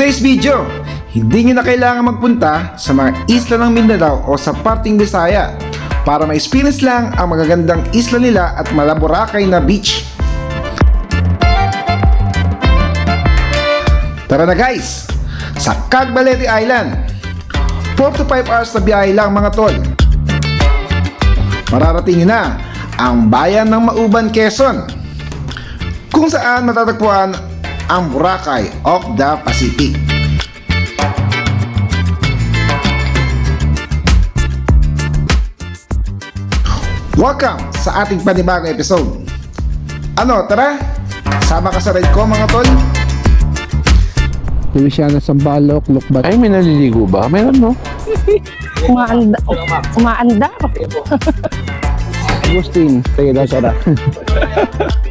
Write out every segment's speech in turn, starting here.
today's video, hindi nyo na kailangan magpunta sa mga isla ng Mindanao o sa parting Bisaya para ma-experience lang ang magagandang isla nila at malaborakay na beach. Tara na guys! Sa Cagbalete Island 4 to 5 hours na biyahe lang mga tol Mararating nyo na ang bayan ng Mauban, Quezon kung saan matatagpuan ang Boracay of the Pacific Welcome sa ating panibagong episode Ano, tara? Sama ka sa ride ko mga tol? Louisiana Sambalok, Lukbat. Ay, may naliligo ba? Meron, no? Umaanda, umaandar. Agustin, tayo daw sara.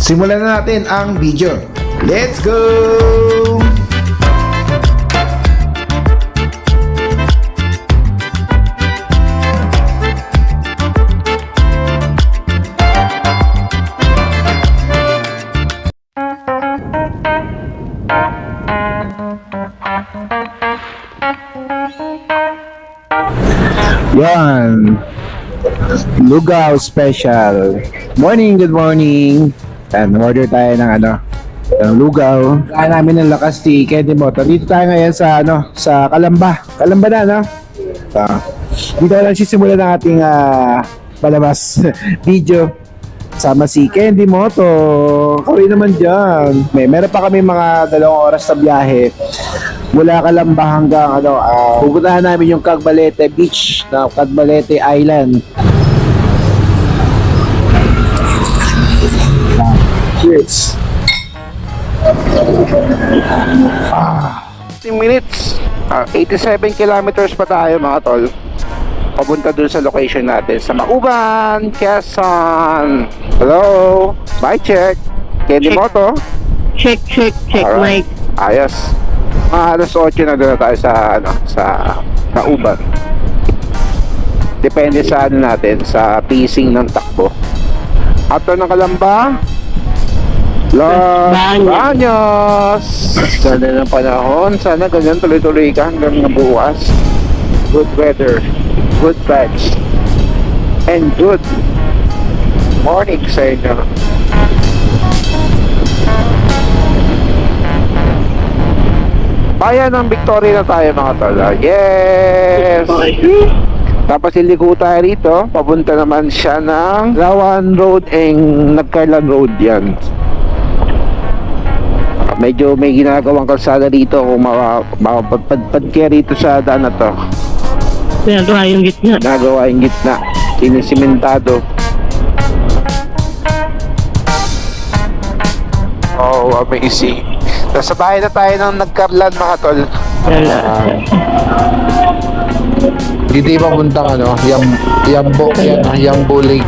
Simulan na natin ang video. Let's go! Yan. Lugaw special. Morning, good morning. Yan, order tayo ng ano, ng lugaw. Kaya namin ng lakas si Kenny Moto. Dito tayo ngayon sa ano, sa Kalamba. Kalamba na, no? So, dito lang sisimula ng ating ah, palabas video. Sama si Candy Moto. Kawin naman dyan. May, meron pa kami mga dalawang oras sa biyahe mula Kalamba hanggang ano, uh, pupuntahan namin yung Cagbalete Beach na Cagbalete Island. Cheers! Ah, 15 minutes. Ah, 87 kilometers pa tayo, mga tol. Papunta dun sa location natin sa Mauban, Quezon. Hello? Bye, check. Candy Check. Moto. Check, check, check, Alright. Mike. Ayos. Mga alas 8 na doon na tayo sa, ano, sa Mauban. Depende sa ano natin, sa pacing ng takbo. After ng Kalamba, Los Baños. Sana ng panahon. Sana ganyan tuloy-tuloy ka hanggang bukas. Good weather, good vibes, and good morning sa inyo. Bayan ng Victoria na tayo mga tol. Yes! Tapos iliko tayo rito. Papunta naman siya ng Lawan Road and Nagcarlan Road yan. Medyo may ginagawang kalsada rito kung mapapadpad kayo rito sa daan na to. Pinagawa yung gitna. Nagawa yung gitna. Sinisimentado. Oh, amazing. Nasa bahay na tayo ng Nagcarlan mga tol. Wala. Dito yung papuntang ano, yung Yambo, yan, Yambo Lake.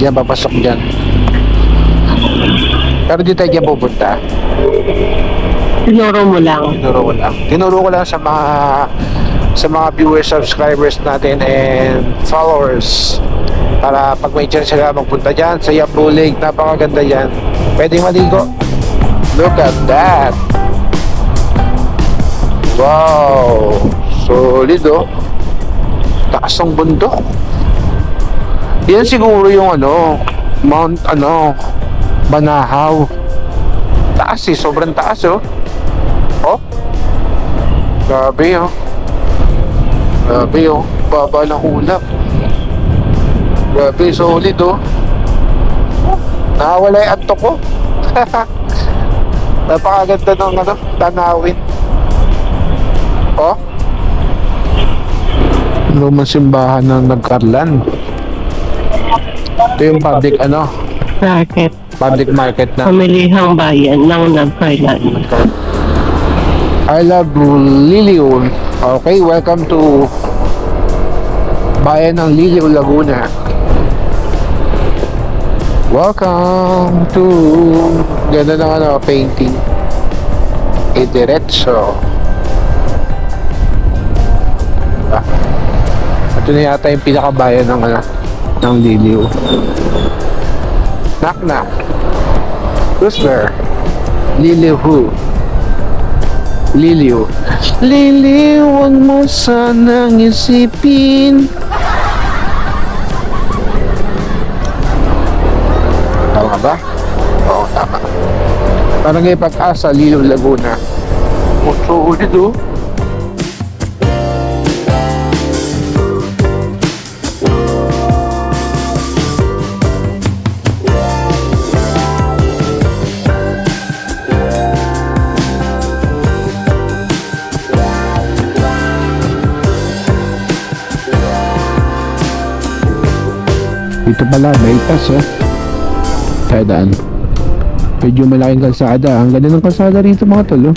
Yan, papasok dyan. Pero dito tayo dyan pupunta. Tinuro mo lang. Tinuro ko lang. Tinuro ko lang sa mga sa mga viewers, subscribers natin and followers para pag may chance sila magpunta dyan sa Yambo Lake, napakaganda dyan. Pwedeng maligo. Look at that. Wow. Solid oh. Taas ng bundok. Yan siguro yung ano, Mount ano, Banahaw. Taas eh, sobrang taas oh. Oh. Grabe oh. Grabe oh. Baba ng ulap. Grabe, solid oh. Nakawala yung antok ko. Napakaganda ng ano, tanawin. Oh. Lumang simbahan ng Nagkarlan. Ito yung public ano, Market. Public market na. Pamilihang bayan ng Nagkailan. I love Liliw. Okay, welcome to Bayan ng Liliw, Laguna. Welcome to ganda ng ano, painting. E diretso. Ah. Ito na yata yung pinakabayan ng ano, ng Liliw. Knock knock. Who's there? Lilihu. Liliw. Liliw, huwag mo sanang isipin. Tama ba? Oo, tama. Parang ngay pag-asa, Liliw, Laguna. So ulit oh. Dito pala, tas oh. Kaya daan. Medyo malaking kalsada. Ang ganda ng kalsada rito mga tol oh.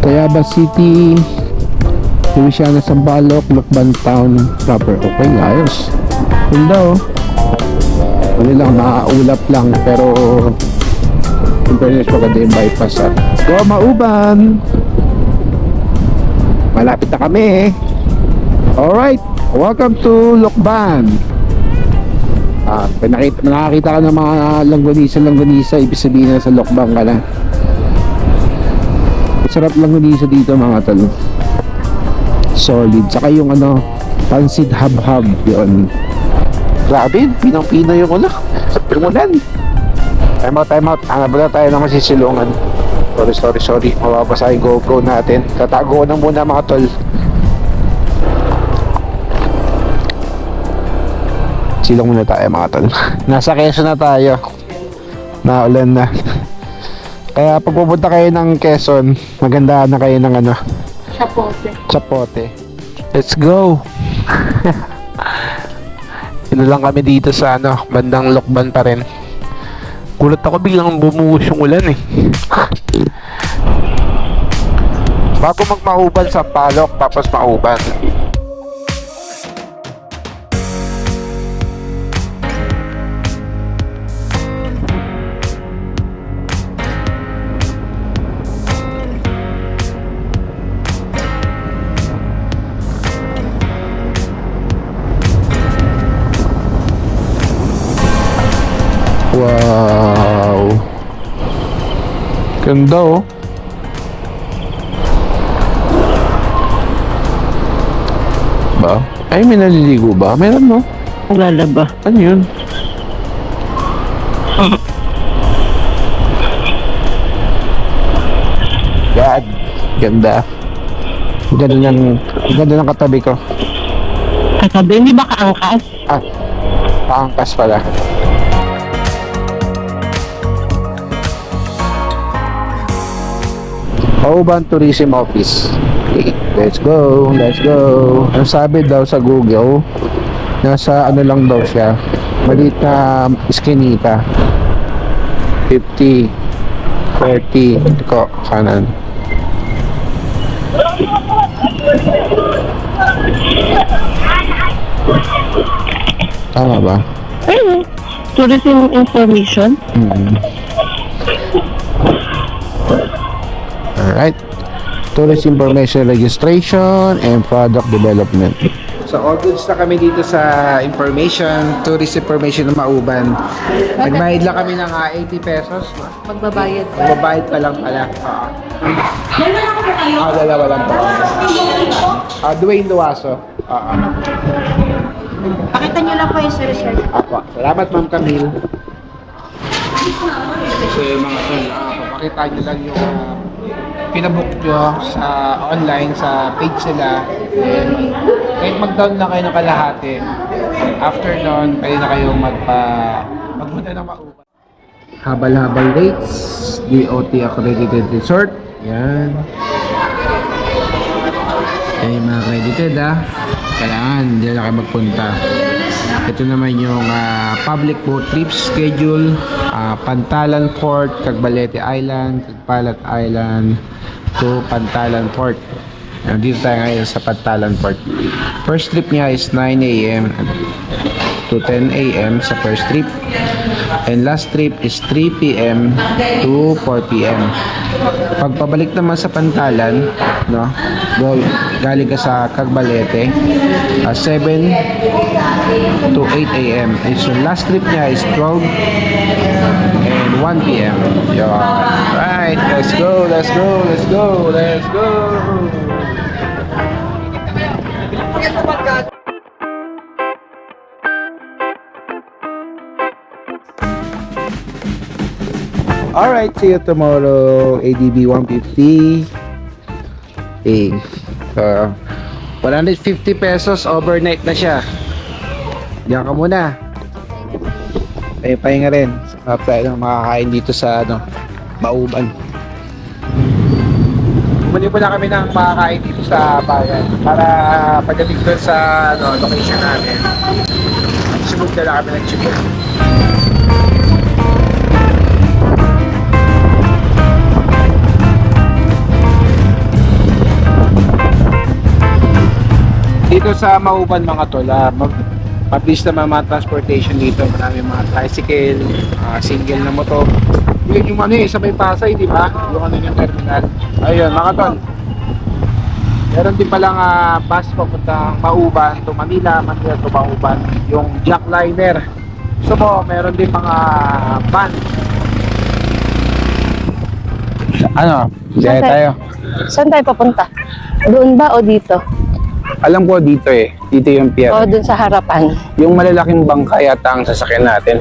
Tayabas City, Louisiana, Sambalok, Lukban Town proper. Okay, ayos. Ganda oh. Ano lang, nakaulap lang pero in fairness maganda yung bypass ah. Go Mauban! Malapit na kami eh. Alright, welcome to Lukban. Ah, pag nakita, nakakita ka ng mga langganisa-langganisa, ibig sabihin na sa Lokbang ka na. Masarap langganisa dito mga talo. Solid. Saka yung ano, pansit hab-hab yun. Grabe, pinang-pina yung ulo. Yung ulan. Time out, time out. Hanap na tayo ng masisilungan. Sorry, sorry, sorry. Mababasa yung GoPro natin. Tatago ko na muna mga tol. Silong muna tayo mga tol. Nasa Quezon na tayo. Naulan na. Kaya pag pupunta kayo ng Quezon, maganda na kayo ng ano, Chapote. Chapote. Let's go! Ino lang kami dito sa ano, bandang Lokban pa rin. Kulat ako biglang bumuhos yung ulan eh. Bago magmauban sa palok, tapos mauban. Oh. Ba? Ay, may naliligo ba? Meron no? Lalaba. Ano yun? God, ganda. Ganda ng, ganda ng katabi ko. Katabi, hindi ba kaangkas? Ah, paangkas pala. Pauban Tourism Office. Let's go, let's go. Ang sabi daw sa Google, nasa ano lang daw siya, maliit na iskinita. 50, 30, ko, kanan. Tama ba? Tourism information. Mm. Alright. Tourist Information Registration and Product Development. So all goods na kami dito sa information, tourist information ng Mauban. Nagbayad lang kami ng ah, 80 pesos. Magbabayad. Magbabayad pa lang pala. Oo. Ah, dalawa lang po. Ah, Dwayne Duaso. Oo. Pakita nyo lang po yung sir, sir. Apo. Salamat Ma'am Camille. So yung mga tol, ah, papakita nyo lang yung ah, pinabook nyo sa online sa page nila. And kahit mag-down lang kayo ng kalahati, after nun, pwede na kayong magpa magpunta ng maupa. Habal-habal rates, DOT accredited resort. Yan. Yan yung mga accredited ah. Kailangan, hindi na kayo magpunta. Ito naman yung ah, public boat trip schedule. ah, Pantalan Port, Cagbalete Island, Cagpalat Island to Pantalan Port. Yan, Dito tayo ngayon sa Pantalan Port. First trip niya is 9 a.m. to 10 a.m. sa first trip. And last trip is 3 p.m. to 4 p.m. Pagpabalik naman sa Pantalan, no? Go, galing ka sa Cagbalete, ah, 7 to 8 a.m. And so last trip niya is 12 and 1 p.m. Yun. Right, let's go, let's go, let's go, let's go. Alright, see you tomorrow. ADB 150. Eh, uh, 150 pesos overnight na siya. Diyan ka muna. Ay, pahinga rin. Sarap tayo ng makakain dito sa ano, Mauban. Bumili muna kami ng makakain dito sa bayan para pagdating doon sa ano, location namin. Sumug na lang kami ng chicken. dito sa Mauban mga tol, ah, mag mabilis naman mga transportation dito. Marami mga tricycle, ah, single na motor. Yun yung ano eh, sa may Pasay, di ba? Yung ano yung terminal. Ayun, mga tol. Meron din palang ah, bus papuntang Mauban to Manila, Manila to Mauban. Yung Jackliner. So mo, meron din mga van. Ano? Diyan tayo. Saan tayo papunta? Doon ba o dito? Alam ko dito eh. Dito yung pier. O doon sa harapan? Yung malalaking bangka yata ang sasakyan natin.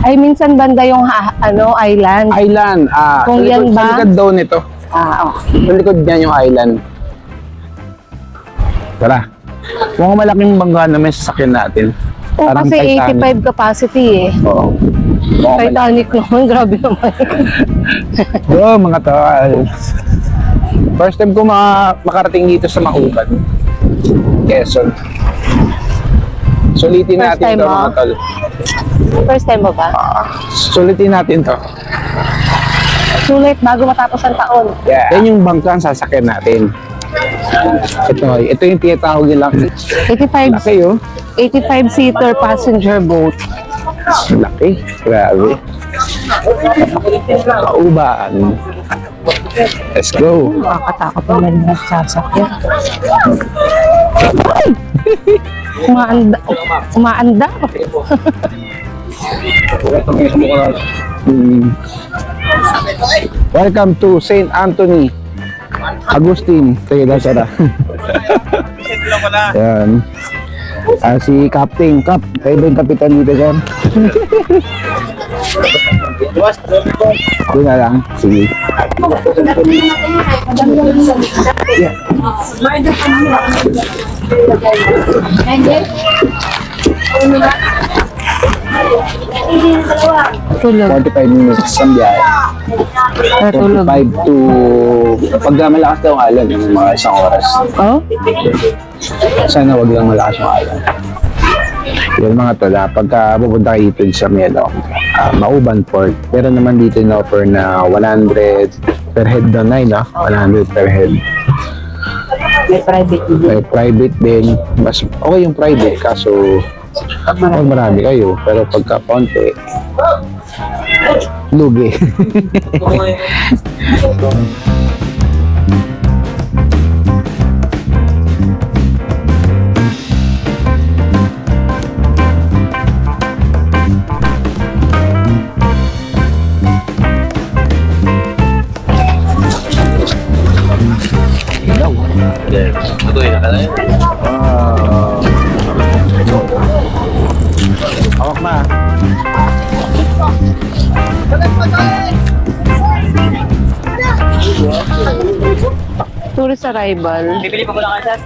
Ay, minsan banda yung ha- ano, island. Island. Ah, Kung sa yan likod, ba? Sa likod daw nito. Ah, okay. Sa likod niya yung island. Tara. Kung malaking bangka na may sasakyan natin. O, Parang kasi Titanic. 85 capacity eh. Oo. Oo, malaki. Titanic naman, grabe naman. Oo, mga tol. First time ko ma makarating dito sa Mauban. Quezon. Sulitin First natin time to mo? mga tol. First time mo ba? Ah, sulitin natin to. Sulit bago matapos ang taon. Yeah. Yan yung bangka ang sasakyan natin. Ito, ito yung tinatawag nilang 85, laki oh. 85 seater passenger boat. Laki. Grabe. Kaubaan. Let's go. Nakakatakot naman yung sasakyan. Umaanda. Umaanda. Mm. Welcome to St. Anthony. Agustin. Sige, that's ara. Yan. Ah, si Captain Cap. Kayo ba yung kapitan dito, sir? Doon na lang. Sige. Tulog. 45 minutes ang biyahe. Natulog. 45 to... Pag malakas daw ang alon, yung mga isang oras. Oh? Sana wag lang malakas yung alon. Yun mga tala, pagka pupunta kayo dito sa Melo, uh, Mauban Port, pero naman dito in offer na 100 per head daw na yun, ah. 100 per head. May private. May private din. Mas okay yung private, kaso pag marami kayo, pero pagka paunti, lugi. Arrival. Bibili pa ko lang sir.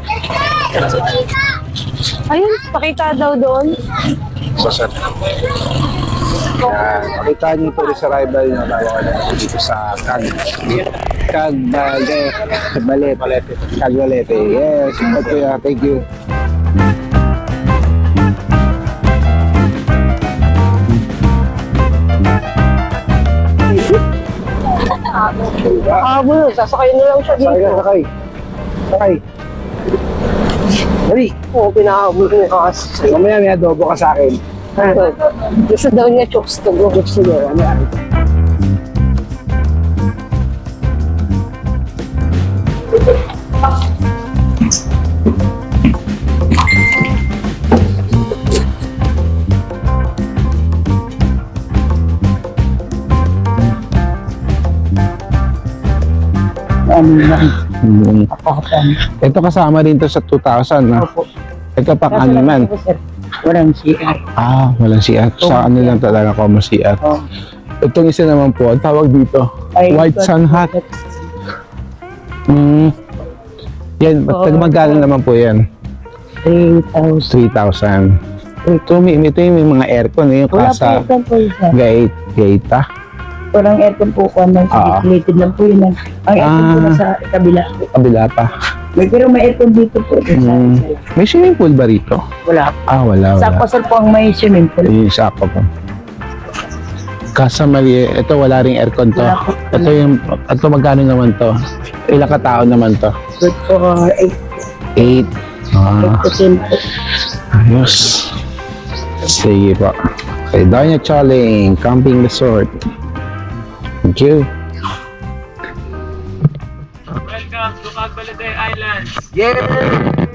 Ayun, pakita daw doon. Sasat. Yan. Makita niyo po rin sa rival na tayo dito sa Cag. Cag Balete. Balete. Cag Balete. Yes. Kuya. Thank you. Habol, sasakay na lang siya Sakay dito. ka, sakay. Sakay. Dali. Oo, pinakaabot niya. Mamaya may adobo ka sa akin. Ano? Gusto daw niya chokes to go. Chokes to go. Ano yan? Ano na? Kapatan. Ito kasama rin to sa 2,000 na. Opo. Ito pang ano lang man. po, sir, walang CR. Ah, walang CR. Sa ano lang talaga common CR. Oh. Itong isa naman po, ang tawag dito. Ay, White Sun Hat. Hmm. Yan, oh, magkano naman po yan? 3,000. 3,000. Ito, may, ito yung may mga aircon eh, yung Wala po kasa aircon po yun, sir. gate, gaita. Walang aircon po ko. Ang Ah. lang po yun. Ang ang aircon po Ah. nasa kabila po. Kabila pa. May, pero may aircon dito po. Sa, Hmm. sa- May swimming pool ba rito? wala po. Ah, wala, Sa wala. Po ang may swimming pool. Yung isa ako po. Kasa mali, ito wala ring aircon to. Wala po. Ito yung, ito magkano naman to? Ilang katao naman to? Good for 8 8. Ah, to 10 po. ayos. Sige po. Okay, Doña Choling, Camping Resort. Thank you. Welcome to Cagbalade Islands. Um,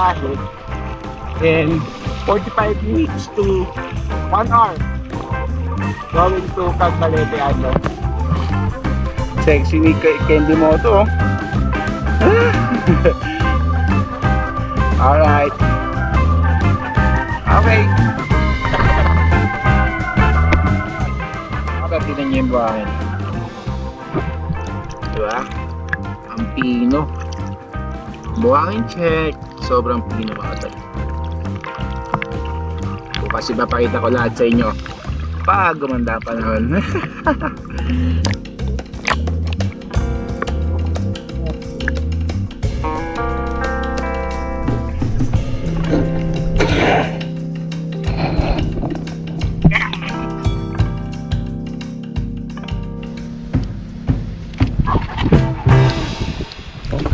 biyahe. And 45 minutes to 1 hour going to Cagbalete Island. Sexy ni Candy Moto. Alright. Okay. Kapag tinan niyo yung buhangin. Diba? Ang pino. Buhangin check. Sobrang pino mga tol. Bukas ipapakita ko lahat sa inyo. Pag gumanda panahon.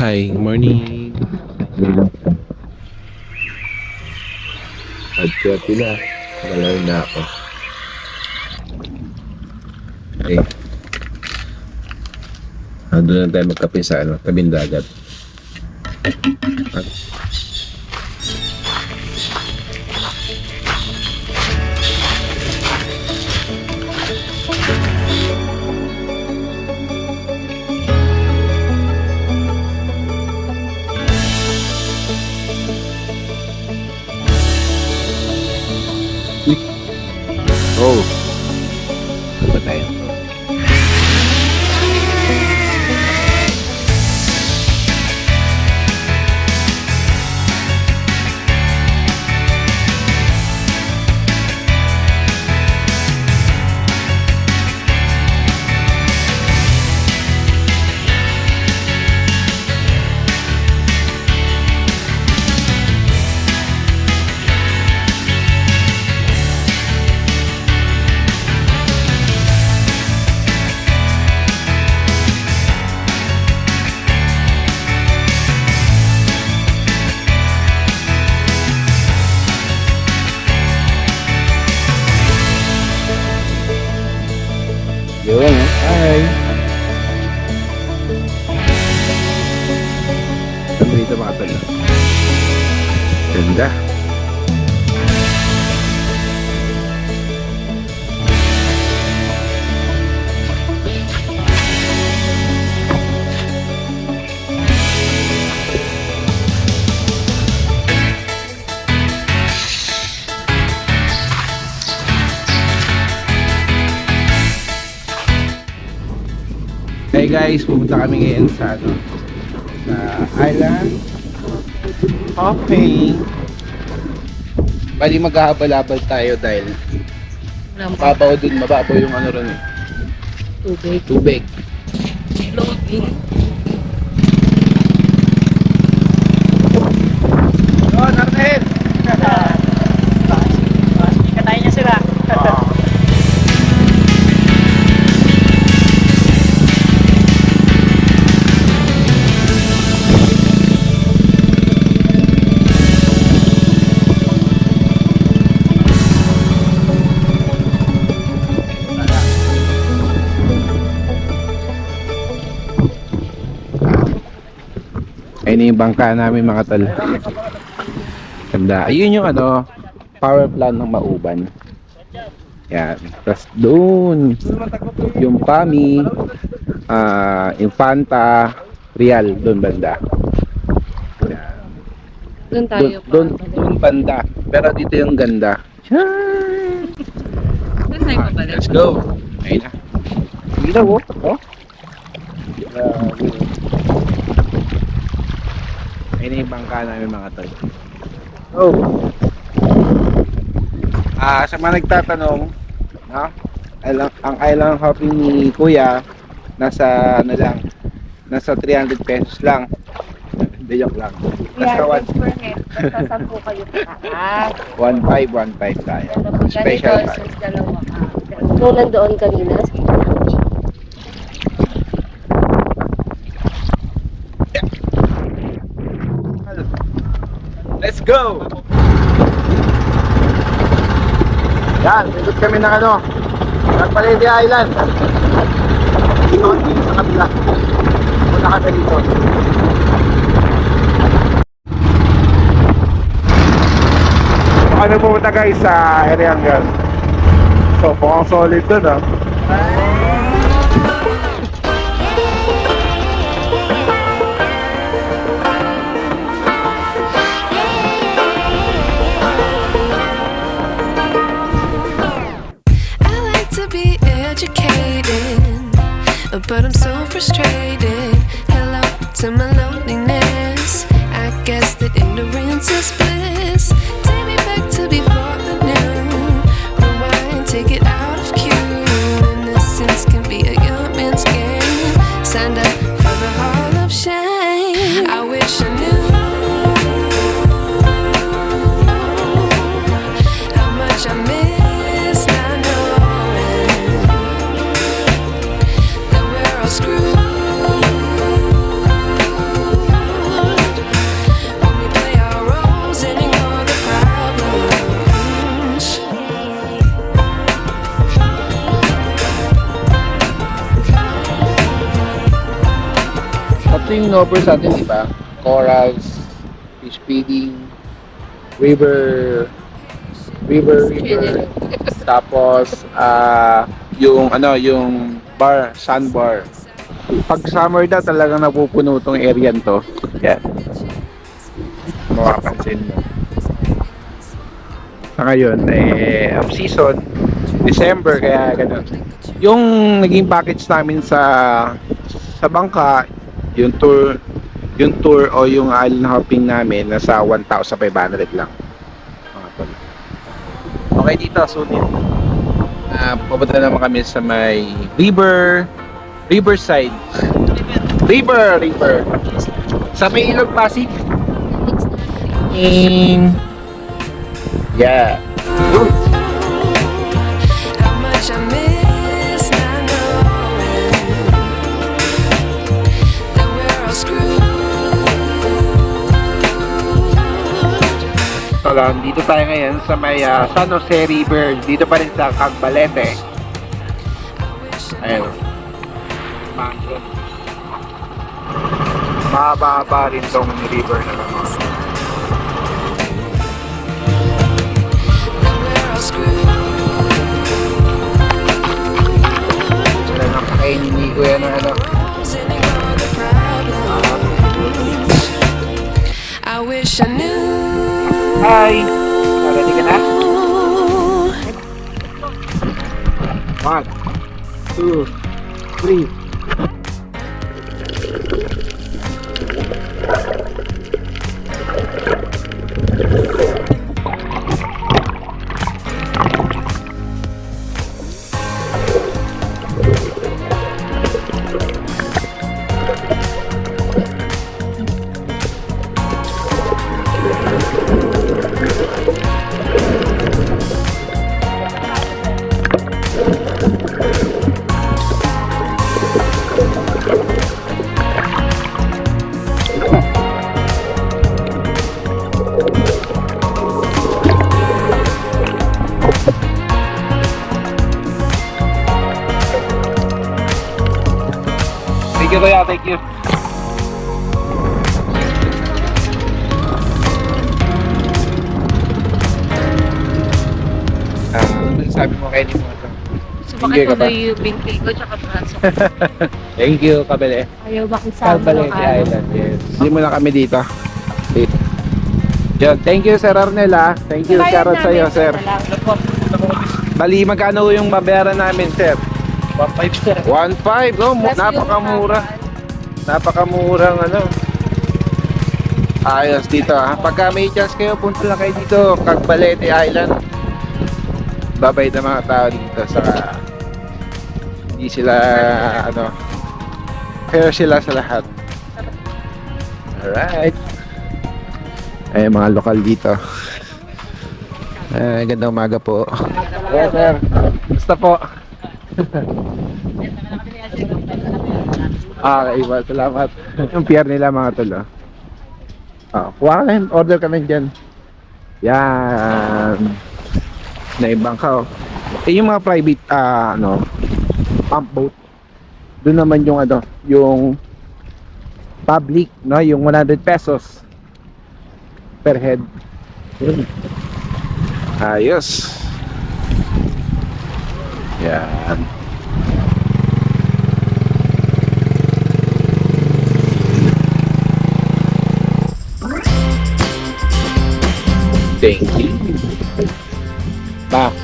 Hi, good morning. Kaya pila, malayo na ako. Okay. Doon na tayo magkape sa ano, tabing dagat. At, oh. Tol? Ganda. Hey guys, pupunta kami ngayon sa ano, sa island hopping. Bali maghahabal-habal tayo dahil mababaw dun, mababaw yung ano ron eh. Tubig. Tubig. Floating. Ayun yung bangka namin mga tol. Ganda. Ayun yung ano, power plant ng Mauban. Yan. Tapos doon, yung PAMI, ah, Infanta, Real, doon banda. Doon Doon, tayo pa. doon, doon banda. Pero dito yung ganda. Doon tayo pa balik. Let's go. Ayun na. Ilaw oh. oh. Ayun na yung bangka namin mga tol. Oh. Ah, sa mga nagtatanong, no? Island, ang island hopping ni Kuya nasa ano lang, nasa 300 pesos lang. Hindi joke lang. Nasa Yeah, 1 per head. Basta sampu kayo pa. 1.5 1.5 tayo. Special Ganito, tayo. sus, dalawa ka. Nung nandoon kanina, go! Yan, ikot kami ng ano, Nagpalete Island. Dito, dito sa kabila. Punta kami dito. Ano pumunta guys sa Eriangal? So, mukhang solid dun ah. Tatlo yung offer sa atin, di ba? Corals, fish feeding, river, river, river. Tapos, ah, yung ano, yung bar, sandbar. Pag summer daw, talagang napupuno tong area to. Yan. Makapansin mo. Sa ngayon, eh, off season, December, kaya ganun. Yung naging package namin sa sa bangka, yung tour yung tour o yung island hopping namin nasa 1,500 lang. Mga tol. Okay dito, sulit. Ah, pupunta naman kami sa may river, riverside. River, river. Sa may Ilog Pasig. Yeah. How Lang, dito tayo ngayon sa may ah, San Jose River. Dito pa rin sa Cagbalete. Ayun. Mangrove. Mahaba-haba rin tong river na lang. Wala nang pakainin ni Kuya ng ano. I wish I knew. Hi! Ready ka na? One, two, three. thank you. Ah, ano sabi mo kay ni Moto? So, Hindi ka bakit tuloy yung binti ko tsaka braso? Thank you, Kabele. Ayaw makisama Kabele ka. Ah? Island, yes. Hindi mo na kami dito. Yun, thank you, Sir Arnel, ah. Thank you, shoutout sa'yo, sir. Ano? Bali, magkano yung babayaran namin, sir? 1.5 sir. 1.5, no? Napakamura. Ah. Napakamurang ano. Ayos dito ah. Pagka may chance kayo, punta lang kayo dito, Cagbalete Island. Babay na mga tao dito sa hindi sila ano fair sila sa lahat. Alright. Ay, mga lokal dito. Eh, gandang umaga po. Yes, sir. Basta po. Ah, okay, well, salamat. Yung PR nila mga tol, oh. Ah, kuha ka na, order ka na dyan. Yan. Naibang ka, oh. Eh, yung mga private, ah, ano, pump boat. Doon naman yung, ano, yung public, no, yung 100 pesos per head. Yun. Ayos. Yan. Thank you. Pa.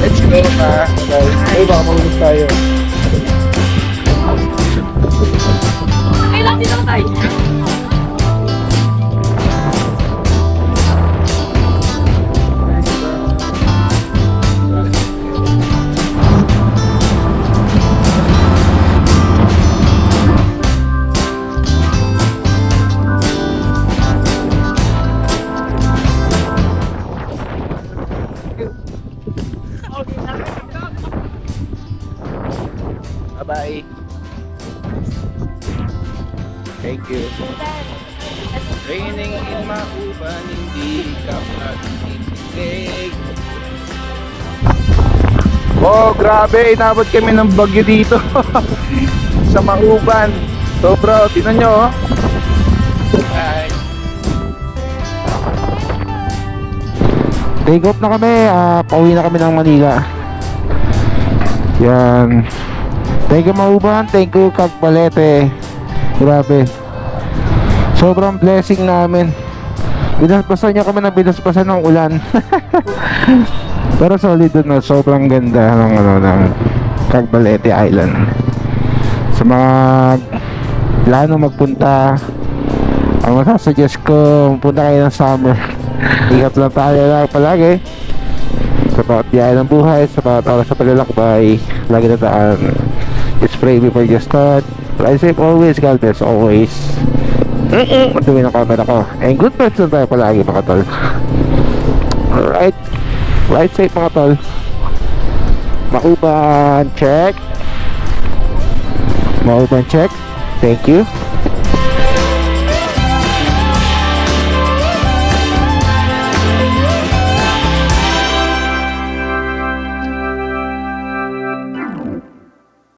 Let's go pa. Ay, baka mahulog tayo. Bye-bye. Grabe. Inabot kami ng bagyo dito. Sa Mauban. Sobra. Tinan nyo, oh. Bye. Take off na kami. Ah, pauwi na kami ng Manila. Yan. Thank you Mauban, thank you Cagbalete. Grabe. Sobrang blessing namin. Binasbasan niya kami na binasbasan ng ulan. Pero solid no? sobrang ganda ng ano ng Cagbalete Island. Sa mga plano magpunta, ang masasuggest ko, punta kayo ng summer. Ingat lang tayo lang palagi sa bawat ng buhay, sa bawat sa paglalakbay, lagi na taan. Spray before you start. Ride safe always, God bless always. Mm-mm, Matuloy ng camera ko. And good lang tayo palagi mga tol. Alright. Ride safe mga tol. Mauban, check. Mauban, check. Thank you.